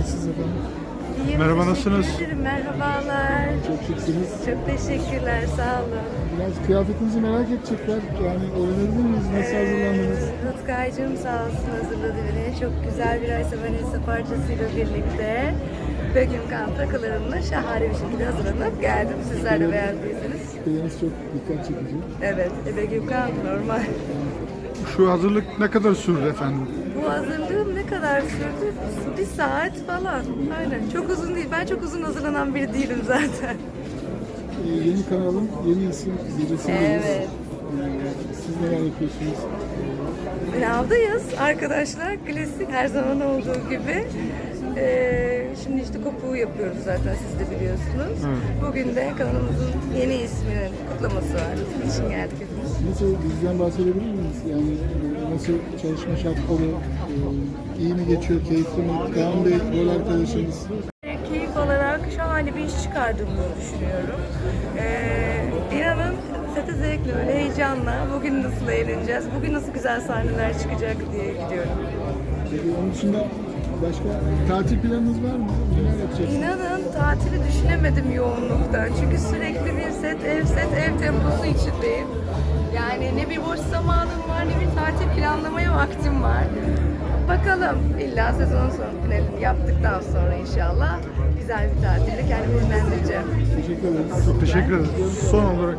Nasılsınız? Teşekkür ederim, merhabalar. Çok şıksınız. Çok teşekkürler, sağ olun. Biraz kıyafetinizi merak edecekler. Yani öğrenebilir miyiz? Nasıl hazırlandınız? Ee, Rutkay'cığım sağ olsun hazırladı beni. Çok güzel bir Aysa Vanessa parçasıyla birlikte Begüm Kan takılarımla şahane bir şekilde hazırlanıp geldim. Sizler de beğendiyseniz. Küpeleriniz çok dikkat çekici. Evet, e, Begüm Kan normal. Şu hazırlık ne kadar sürdü efendim? Bu hazırlığım ne kadar sürdü? Bir saat falan. Aynen. Çok uzun değil. Ben çok uzun hazırlanan biri değilim zaten. Ee, yeni kanalın yeni isim gecesindeyiz. Evet. Ee, siz neler yapıyorsunuz? Finaldayız arkadaşlar. Klasik her zaman olduğu gibi. Ee, şimdi işte kopuğu yapıyoruz zaten siz de biliyorsunuz. Bugün de kanalımızın yeni isminin kutlaması var. Onun için geldik hepimiz. Nasıl bizden bahsedebilir miyiz? Yani nasıl çalışma şartları, e, iyi mi geçiyor, keyifli mi? Kaan Bey, rol arkadaşınız. Keyif alarak şahane bir iş çıkardığımı düşünüyorum. Ee, inanın sete zevkle, böyle heyecanla bugün nasıl eğleneceğiz, bugün nasıl güzel sahneler çıkacak diye gidiyorum. Peki onun dışında başka tatil planınız var mı? Neler yapacaksınız? İnanın tatili düşünemedim yoğunluktan. Çünkü sürekli bir set, ev set, ev temposu içindeyim. Yani ne bir boş zamanım var ne bir tatil planlamaya vaktim var. Bakalım illa sezon sonu finalini yaptıktan sonra inşallah güzel bir tatilde kendimi dinlendireceğim. Teşekkür ederiz. Çok teşekkür ederiz. Son olarak